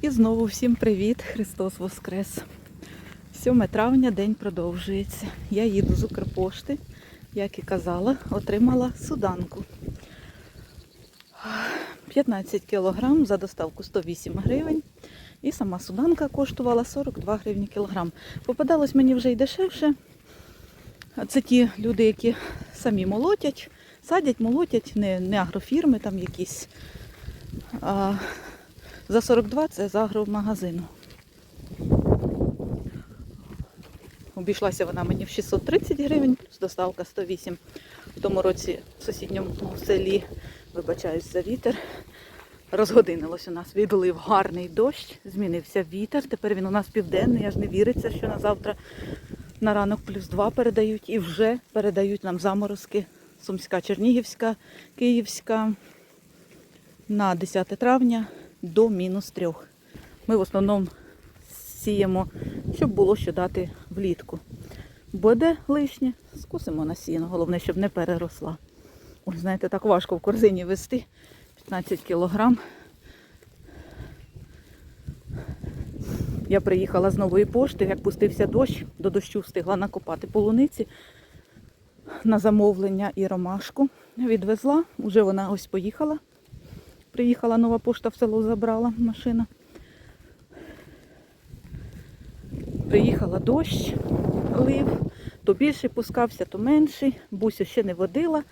І знову всім привіт! Христос Воскрес! 7 травня день продовжується. Я їду з Укрпошти, як і казала, отримала суданку. 15 кілограм за доставку 108 гривень. І сама суданка коштувала 42 гривні кілограм. Попадалось мені вже й дешевше. Це ті люди, які самі молотять, садять, молотять, не, не агрофірми там якісь. За 42 це з агромагазину. Обійшлася вона мені в 630 гривень, плюс доставка 108. В тому році в сусідньому селі, вибачаюсь за вітер, розгодинилось у нас. Відлив гарний дощ, змінився вітер. Тепер він у нас південний, аж не віриться, що на завтра на ранок плюс 2 передають і вже передають нам заморозки. Сумська, Чернігівська, Київська на 10 травня до мінус 3. Ми в основному сіємо, щоб було що дати влітку. Буде лишнє, скусимо на сіно. Головне, щоб не переросла. Ой, знаєте, так важко в корзині вести. 15 кілограм. Я приїхала з нової пошти, як пустився дощ, до дощу встигла накопати полуниці на замовлення і ромашку. Відвезла, вже вона ось поїхала. Приїхала нова пошта в село, забрала машина. Приїхала дощ, лив, то більше пускався, то менший. Бусю ще не водила.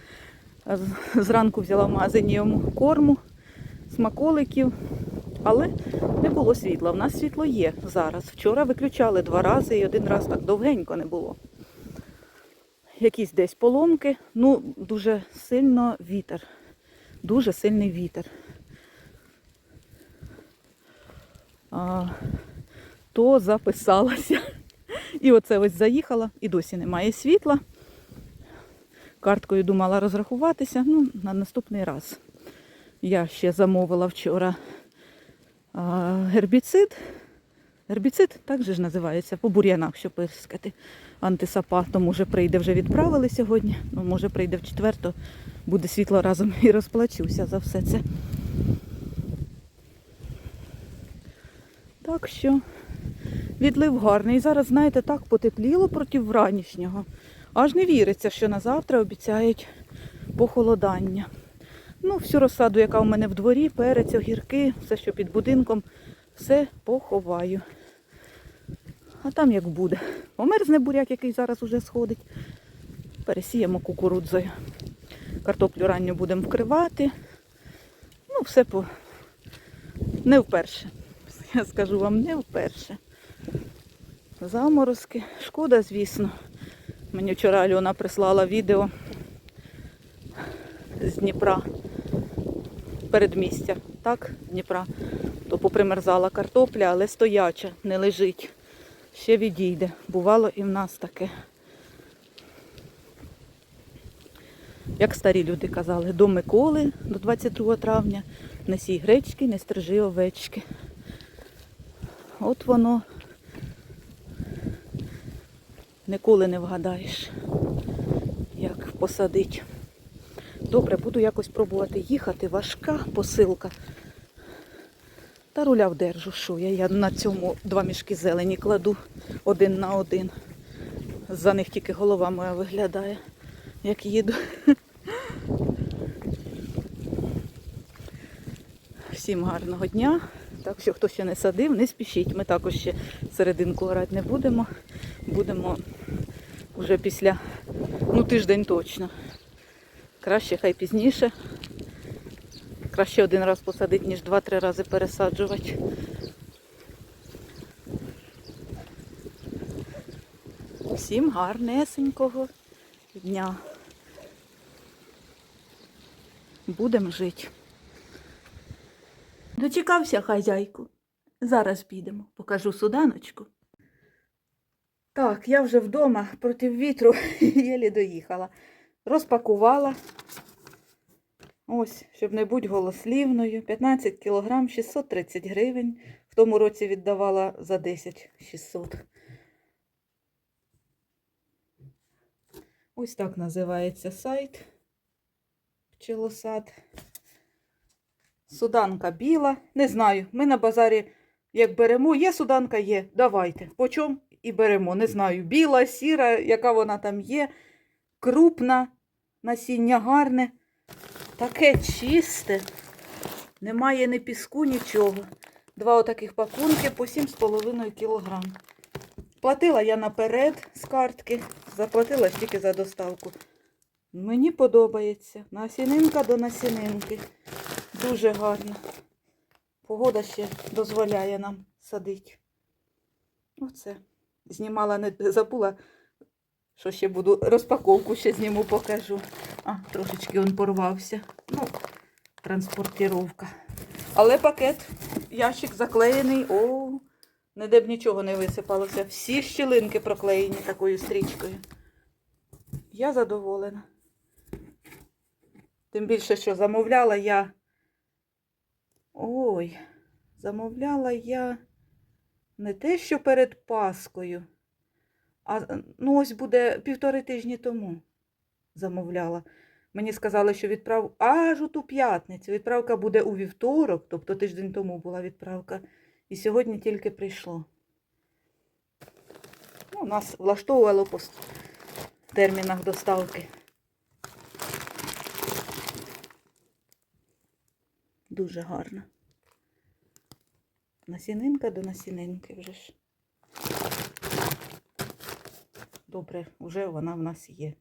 Зранку взяла в магазині йому корму, смаколиків, але не було світла. У нас світло є зараз. Вчора виключали два рази і один раз так довгенько не було. Якісь десь поломки, ну дуже сильно вітер. Дуже сильний вітер. А, то записалася. І оце ось заїхала, і досі немає світла. Карткою думала розрахуватися, ну, на наступний раз. Я ще замовила вчора гербіцид. Гербіцид так же ж називається, по бур'янах, щоб пискати. Антисапа, то може прийде вже відправили сьогодні, ну може прийде в четвер, то буде світло разом і розплачуся за все це. Так що відлив гарний. Зараз, знаєте, так потепліло проти вранішнього. Аж не віриться, що на завтра обіцяють похолодання. Ну, всю розсаду, яка у мене в дворі, перець, огірки, все, що під будинком, все поховаю. А там як буде. Померзне буряк, який зараз уже сходить. Пересіємо кукурудзою. Картоплю ранню будемо вкривати. Ну, все по... не вперше. Я скажу вам, не вперше. Заморозки. Шкода, звісно. Мені вчора Альона прислала відео з Дніпра. Передмістя, так, Дніпра. То попримерзала картопля, але стояча, не лежить. Ще відійде. Бувало і в нас таке. Як старі люди казали, до Миколи, до 22 травня, не сій гречки, не стрижи овечки. От воно ніколи не вгадаєш, як посадить. Добре, буду якось пробувати їхати. Важка посилка. Та руля вдержу, що я. Я на цьому два мішки зелені кладу один на один. За них тільки голова моя виглядає, як їду. Всім гарного дня. Так що, хто ще не садив, не спішіть. Ми також ще серединку орати не будемо. Будемо вже після, ну, тиждень точно. Краще хай пізніше. Краще один раз посадити, ніж два-три рази пересаджувати. Всім гарнесенького дня. Будемо жити. Дочекався хазяйку. Зараз підемо. Покажу суданочку. Так, я вже вдома проти вітру єлі доїхала. Розпакувала. Ось, щоб не бути голослівною. 15 кілограм 630 гривень. В тому році віддавала за 10 600. Ось так називається сайт. Пчелосад. Суданка біла. Не знаю. Ми на базарі як беремо, є суданка, є. Давайте. По чому і беремо. Не знаю, біла, сіра, яка вона там є, крупна, насіння гарне, таке чисте, немає ні піску, нічого. Два отаких пакунки по 7,5 кг. Платила я наперед з картки, заплатила тільки за доставку. Мені подобається. Насінинка до насінинки. Дуже гарно. Погода ще дозволяє нам садити. Оце. Знімала, не забула, що ще буду. Розпаковку ще зніму, покажу. А, трошечки він порвався. Ну, транспортировка. Але пакет, ящик заклеєний. О, ніде б нічого не висипалося. Всі щілинки проклеєні такою стрічкою. Я задоволена. Тим більше, що замовляла я. Ой, замовляла я не те, що перед Паскою, а ну ось буде півтори тижні тому замовляла. Мені сказали, що відправ аж у ту п'ятницю. Відправка буде у вівторок, тобто тиждень тому була відправка. І сьогодні тільки прийшло. Ну, нас влаштовувало по термінах доставки. Дуже гарно. Насінинка до насінинки вже ж. Добре, вже вона в нас є.